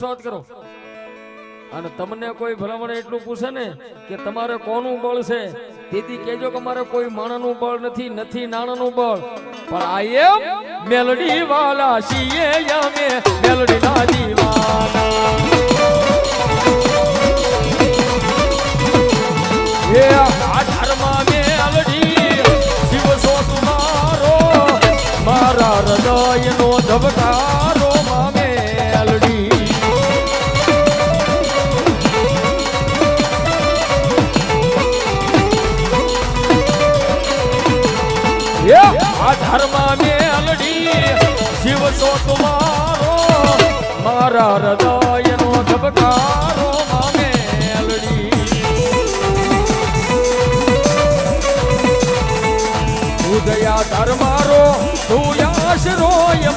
શોધ કરો. અને તમને કોઈ ભલામણ એટલું પૂછે ને કે તમારે કોનું બળ છે? તેથી કેજો કે મારે કોઈ માણાનું બળ નથી નથી નાણાનું બળ. પણ આ એમ મેલડી વાલા છીએ અમે મેલડી ના દીવાના. એ આ ધર્મા મેલડી શિવ સો તુમારો મારા હૃદયનો ધબકારો. હૃદયનો ધબકારો મેલડી ઉદયા ધર્મારો તું યાશ મારો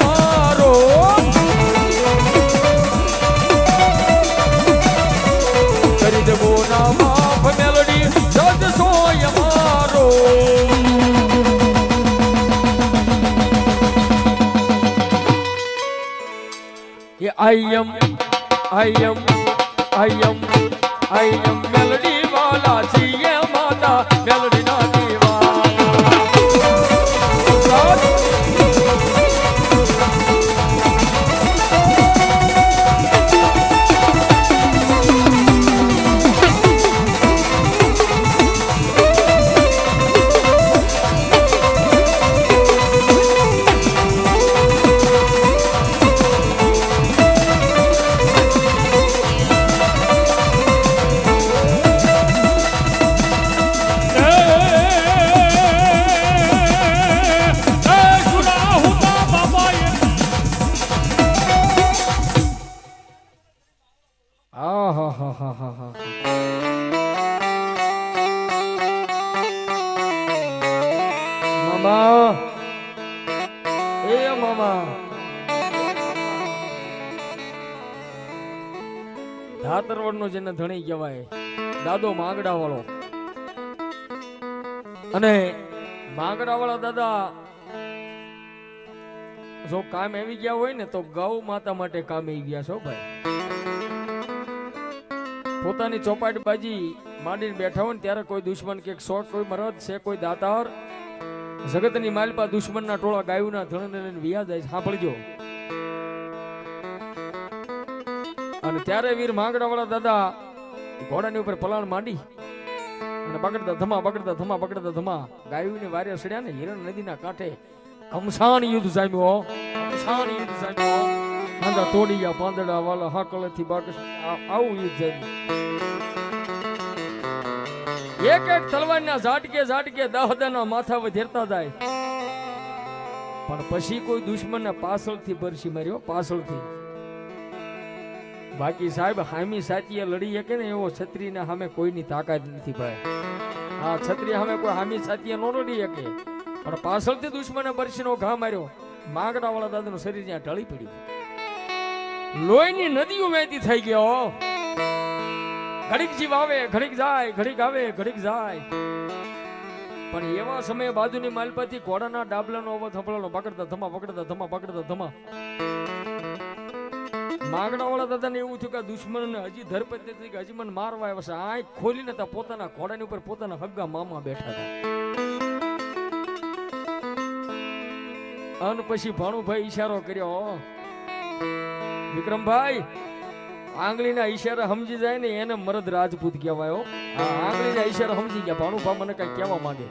I am, I am, I am. ધાતરવડનો ધણી કહેવાય. દાદો માંગડા વાળો અને માંગડા વાળા દાદા જો કામ આવી ગયા હોય ને તો ગૌ માતા માટે કામ આવી ગયા છો ભાઈ. પોતાની ચોપાટ બાજી માંડીને બેઠા હોય ને ત્યારે કોઈ દુશ્મન કે શોખ કોઈ મરદ છે, કોઈ દાતાર, જગતની માલપા દુશ્મનના ટોળા ગાયુના ધણને લઈને વિયા જાય. સાંભળજો. ત્યારે વીર માંગડા વાળા દાદા ઘોડાની ઉપર પલાણ માંડી અને બગડતા ધમા બગડતા ધમા બગડતા ધમા ગાયુની વારે સડ્યા ને હિરણ નદીના કાંઠે ઘમસાણ યુદ્ધ જામ્યો, ઘમસાણ યુદ્ધ જામ્યો. આંધા તોડી ગયા પાંદડા, વાલા, હાકળથી બાકસ આવું યુદ્ધ જામ્યું. એક એક તલવારના ઝાટકે ઝાટકે દાહદાના માથા વધેરતા જાય. પણ પછી કોઈ દુશ્મનને પાછળથી બરસી માર્યો, પાછળથી. બાકી સાહેબ, હામી સાચીએ લડી શકે ને એવો છત્રીના સામે કોઈની તાકાત નથી ભાઈ. હા છત્રી સામે કોઈ હામી સાચીએ નો લડી શકે. પણ પાછળથી દુશ્મને બરસીનો ઘા માર્યો. માગડા વાળા દાદાનું શરીર ત્યાં ઢળી પડ્યું. લોહીની નદીઓ વહેતી થઈ ગયો ઘડીક જીવ આવે, ઘડીક જાય, ઘડીક આવે, ઘડીક જાય. પણ એવા સમયે બાજુની માલપાથી ઘોડાના ડાબલાનો અવાજ સંભળાનો પકડતા ધમા પકડતા ધમા પકડતા ધમા. માગડા વાળા દાદાને એવું થયું કે આ દુશ્મનને હજી ધરપત નથી કે હજી મને મારવા આવ્યા છે. આંખ ખોલીને તા પોતાના ઘોડાની ઉપર પોતાના હગ્ગા મામા બેઠા હતા. અને પછી ભાણુભાઈ ઈશારો કર્યો વિક્રમભાઈ, આંગળીના ઈશારા સમજી જાય ને એને મરદ રાજપૂત કહેવાય આંગળીના ઈશારા સમજી ગયા. ભાણુભા મને કઈ કહેવા માંગે.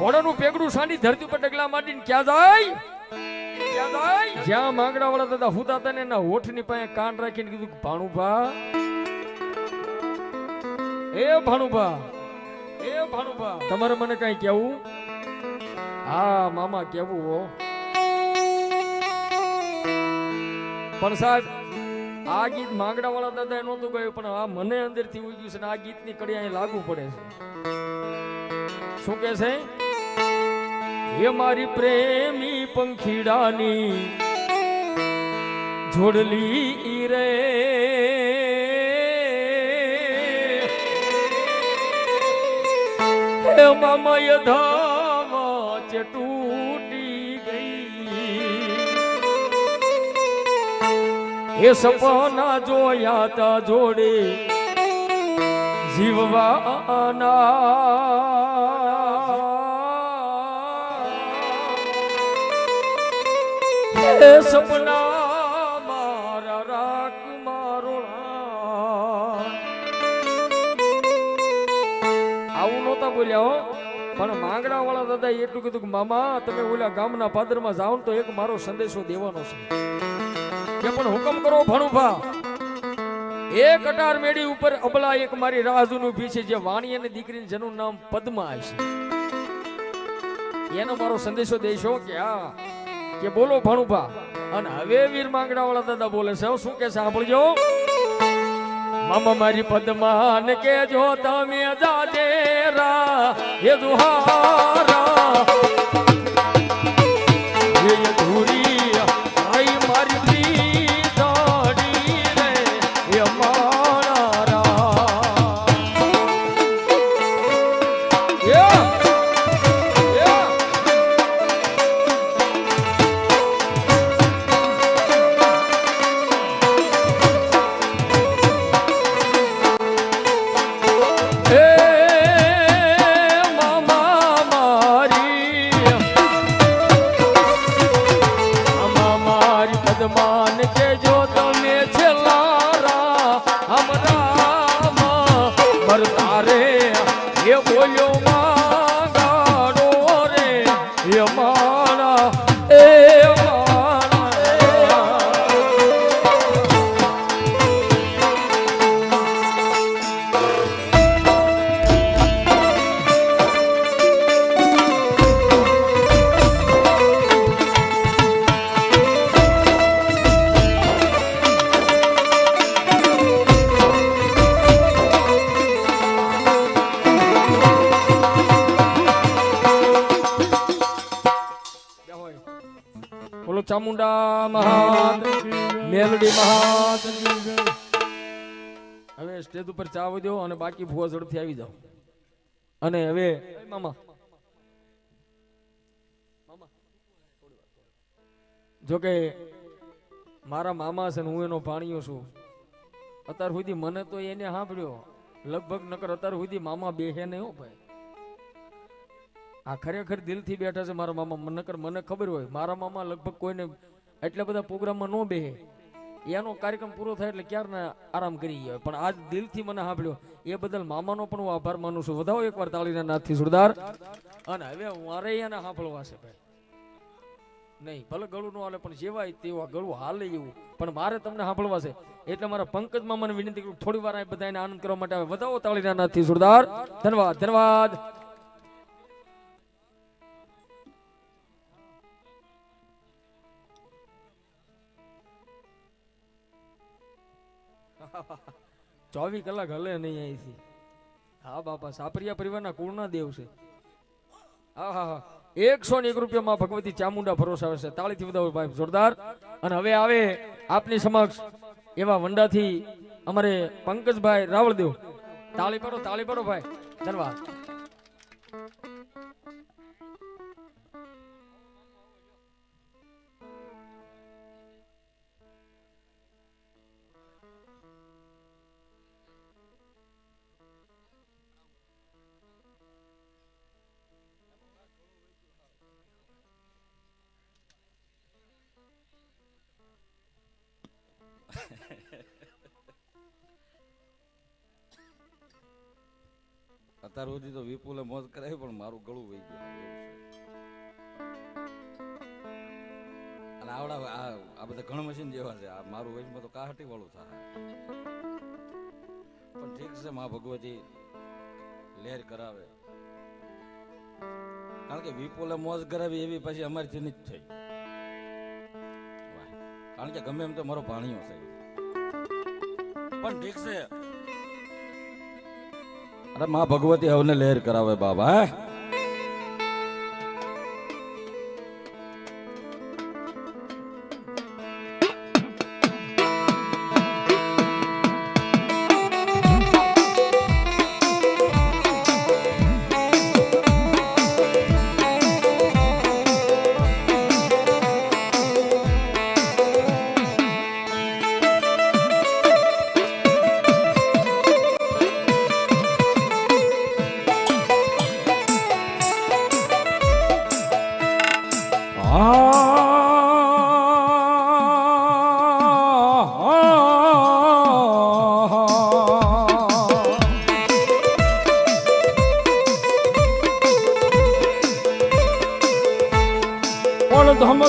ઘોડાનું પેગડું સાની ધરતી પર ડગલા માંડીને ક્યાં જાય? જાય માંગડા વાળા દાદા હુતા હતા ને એના હોઠની પાસે કાન રાખીને કીધું ભાણુભા. એ ભાણુભા એ ભાણુભા. તમારે મને કઈ કેવું હા, મામા કેવું હો. પણ સાહેબ, આ ગીત માંગડા વાળા દાદા નહોતું ગયું, પણ આ મને અંદરથી ઉગ્યું છે ને આ ગીતની કડી અહીં લાગુ પડે છે. શું કે છે? હે મારી પ્રેમી પંખીડાની જોડલી રે હે મામય ધામ તૂટી ગઈ. હે સપના જોયા તા જોડે જીવવાના. એ સપના, મારા રાખ મારો આવું નહોતા બોલ્યા હો. પણ માંગડા વાળા દાદા એટલું કીધું કે, મામા, તમે ઓલા ગામના પાદરમાં જાઓ તો એક મારો સંદેશો દેવાનો છે. કે, પણ હુકમ કરો, ભણુભા. એક અટાર મેડી ઉપર અબલા એક મારી રાજુનું ભી છે, જે વાણી અને દીકરીનું જેનું નામ પદ્મા છે. એનો મારો સંદેશો દેશો કે આ કે બોલો ભણુભા. અને હવે વીર માંગડા વાળા દાદા બોલે છે. શું કે સાંભળજો. મામા મારી પદ્માન કે જો તમે જાજેરા એ દુહારા રે એ બોલ્યો ચામુંડા મહાન મેલડી મહાન. હવે સ્ટેજ ઉપર ચા આવી દો અને બાકી ભૂવા ઝડપથી આવી જાઓ. અને હવે મામા. જોકે મારા મામા છે ને હું એનો ભાણિયો છું. અત્યાર સુધી મને તો એને સાંભળ્યો. લગભગ નકર અત્યાર સુધી મામા બેહે નહીં હો ભાઈ. આ ખરેખર દિલથી બેઠા છે મારા મામા. નકર મને ખબર હોય, મારા મામા લગભગ કોઈને એટલા બધા પ્રોગ્રામમાં ન બેહે. એનો કાર્યક્રમ પૂરો થાય એટલે ક્યારના આરામ કરી ગયા. પણ આજ દિલથી મને સાંભળ્યો, એ બદલ મામાનો પણ હું આભાર માનું છું. વધાવો એકવાર તાળીના નાથથી સુરદાર અને હવે મારે એને સાંભળવા છે ભાઈ. નહીં, ભલે ગળું ન હાલે, પણ જેવાય તેવા ગળું હાલે એવું. પણ મારે તમને સાંભળવા છે. એટલે મારા પંકજ મામાને વિનંતી કરું થોડી વાર આ બધાને આનંદ કરવા માટે. આવે વધાવો તાળીના નાથથી સુરદાર ધન્યવાદ ધન્યવાદ. ચોવીસ કલાક હલે નહીં અહીંથી. હા, બાપા, સાપરિયા પરિવારના કુળના દેવ છે. હા હા હા. એકસો ને એક રૂપિયામાં ભગવતી ચામુંડા ભરોસા આવે છે. તાળીથી બધા ભાઈ, જોરદાર. અને હવે આવે આપની સમક્ષ એવા વંડાથી અમારે પંકજભાઈ રાવળદેવ. તાળી પડો, તાળી પાડો ભાઈ. ધન્યવાદ. અત્યાર સુધી તો વિપુલે મોજ કરાવી, પણ મારું ગળું વહી ગયું. આવડા આ બધા ઘણા મશીન જેવા છે. મારું વયસમાં તો કાહટી વાળું થાય. પણ ઠીક છે, મા ભગવતી લહેર કરાવે. કારણ કે વિપુલે મોજ કરાવી, એવી પછી અમારીથી જ થઈ. કારણ કે ગમે એમ તો મારો ભાણિયો છે. પણ ઠીક છે. અરે માં ભગવતી હવને લહેર કરાવે બાબા હે?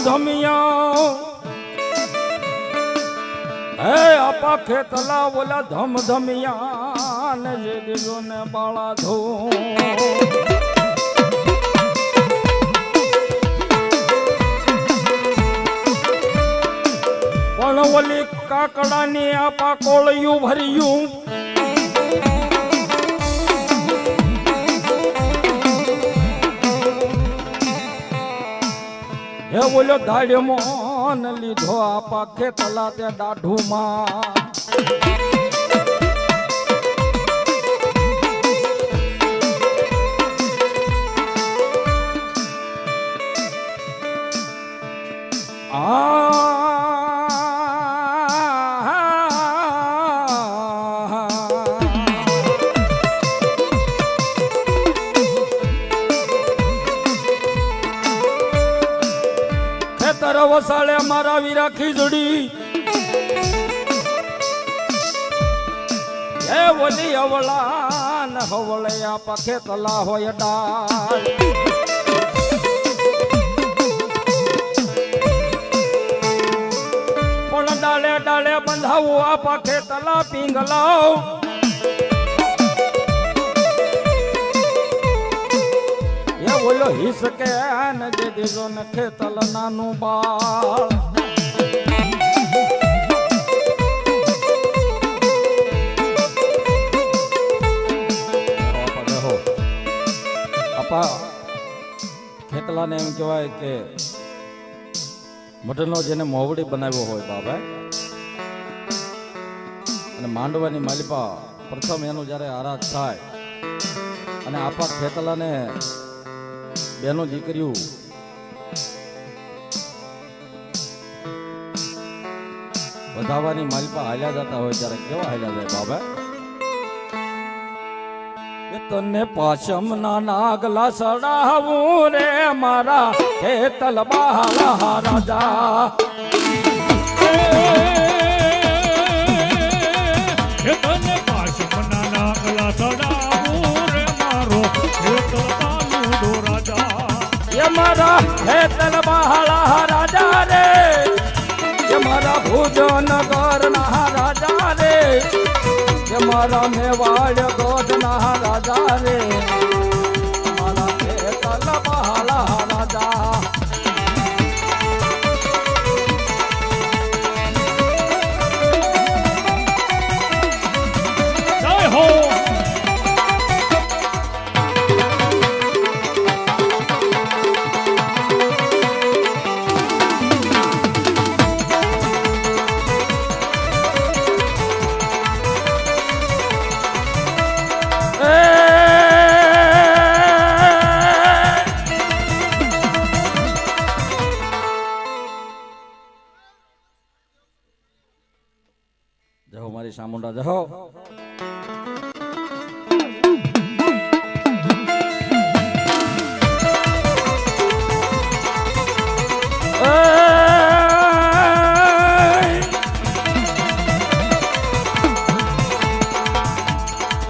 ધમિયા. હે આપા ખેતલા બોલા ધમ ધમિયા ને જે ને બાળા ધો. પણ ઓલી કાકડાની આપા કોળિયું ભર્યું. હે બોલ્યો દાડ્યમો મોન લીધો આપા ખેતલા તે દાઢુમાં. ખેતર વસાડે મારા વીરા ખીજડી. હે ઓલી અવળા ન હવળે આ પખે તલા હોય ડાળ. પણ ડાળે ડાળે બંધાવું આ પાખે તલા પિંગલાવ એ હિસ કે ને જે દીધો ને ખેતલ નાનું બાળ. આપા ખેતલાને એમ કહેવાય કે મઢનો જેને મોવડી બનાવ્યો હોય બાબા અને માંડવાની માલિપા પ્રથમ એનું જ્યારે આરાધ થાય અને આપા ખેતલાને બેનો દીકરીઓ. વધાવાની માલિપા હાલ્યા જતા હોય ત્યારે કેવા હાલ્યા જાય બાબા તને પાછમ ના નાગલા સડાવું રે મારા હે તલબાલા રાજા. તને પાછમ ના નાગલા સડાવું મારા ખેતલ બહાલા રાજા રે. એ મારા ભુજન ના મેવાડ ગોધ ના રાજા રે. સામુંડા જહો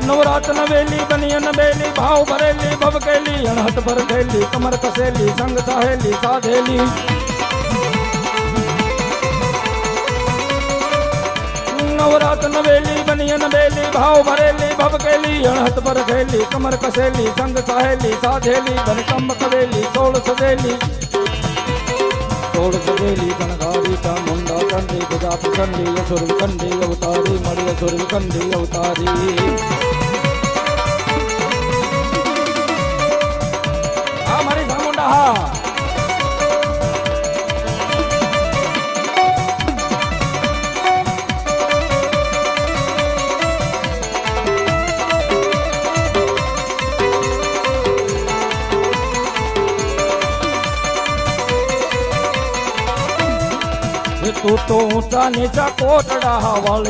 નવરાત્ર વેલી બનિયન બેલી, ભાવ ભરેલી, ભવકેલી, અણહત ભર ગયેલી કમર કસેલી, સંગ સહેલી, સાધેલી. નવરાત્ર નવેલી, બનિયન બેલી, ભાવ ભરેલી ભવકેલી અણહત પર ખેલી કમર કસેલી, સંગ સહેલી, સાધેલી બનકંબ કવેલી, સોળ સદેલી સોળ સદેલી ગણગારી કા મુંડા કંડી ગજા કંડી અસુર કંડી અવતારી, મળી અસુર કંડી અવતારી. હા, મારી તું તો ઊંચા નીચા કોટડા વાળી